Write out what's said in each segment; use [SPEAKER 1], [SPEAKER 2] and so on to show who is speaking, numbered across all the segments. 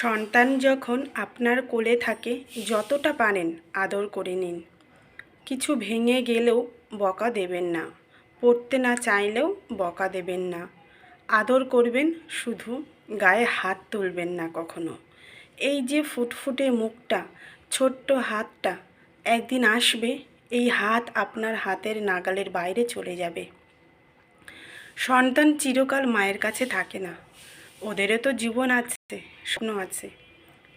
[SPEAKER 1] সন্তান যখন আপনার কোলে থাকে, যতটা পারেন আদর করে নিন। কিছু ভেঙে গেলেও বকা দেবেন না। পড়তে না চাইলেও বকা দেবেন না। আদর করবেন শুধু, গায়ে হাত তুলবেন না কখনো। এই যে ফুটফুটে মুখটা, ছোট্ট হাতটা, একদিন আসবে, এই হাত আপনার হাতের নাগালের বাইরে চলে যাবে। সন্তান চিরকাল মায়ের কাছে থাকে না। ওদেরও তো জীবন আছে। স্বপ্ন আছে।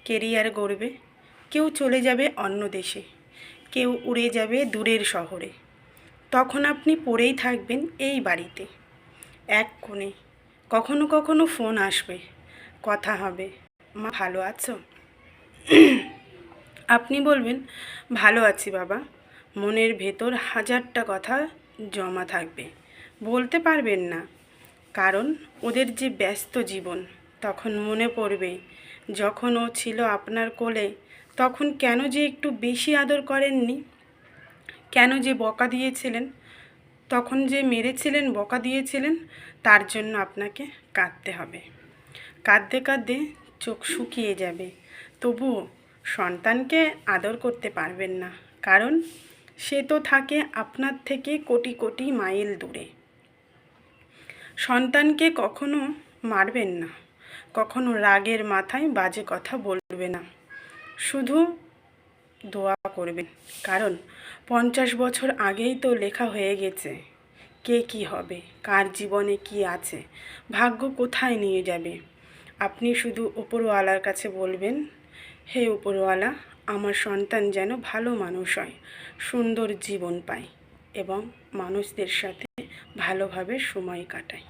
[SPEAKER 1] কেরিয়ার গড়বে, কেউ চলে যাবে অন্য দেশে, কেউ উড়ে যাবে দূরের শহরে। তখন আপনি পড়েই থাকবেন এই বাড়িতে। এক কোণে কখনো কখনো ফোন আসবে, কথা হবে, মা, ভালো আছো? আপনি বলবেন, ভালো আছি বাবা। মনের ভেতর হাজারটা কথা জমা থাকবে। বলতে পারবেন না, কারণ ওদের যে ব্যস্ত জীবন তখন মনে পড়বে, যখন ও ছিল আপনার কোলে, তখন কেন যে একটু বেশি আদর করেননি? কেন যে বকা দিয়েছিলেন? তখন যে মেরেছিলেন, বকা দিয়েছিলেন, তার জন্য আপনাকে কাঁদতে হবে। কাঁদতে কাঁদতে চোখ শুকিয়ে যাবে। তবুও সন্তানকে আদর করতে পারবেন না, কারণ সে তো থাকে আপনার থেকে কোটি কোটি মাইল দূরে। সন্তানকে কখনো মারবেন না। কখনো রাগের মাথায় বাজে কথা বলবে না। শুধু দোয়া করবেন কারণ পঞ্চাশ বছর আগেই তো লেখা হয়ে গেছে, কে কি হবে, কার জীবনে কি আছে, ভাগ্য কোথায় নিয়ে যাবে। আপনি শুধু উপরওয়ালার কাছে বলবেন, হে উপরওয়ালা, আমার সন্তান যেন ভালো মানুষ হয়, সুন্দর জীবন পায় এবং মানুষদের সাথে ভালোভাবে সময় কাটায়।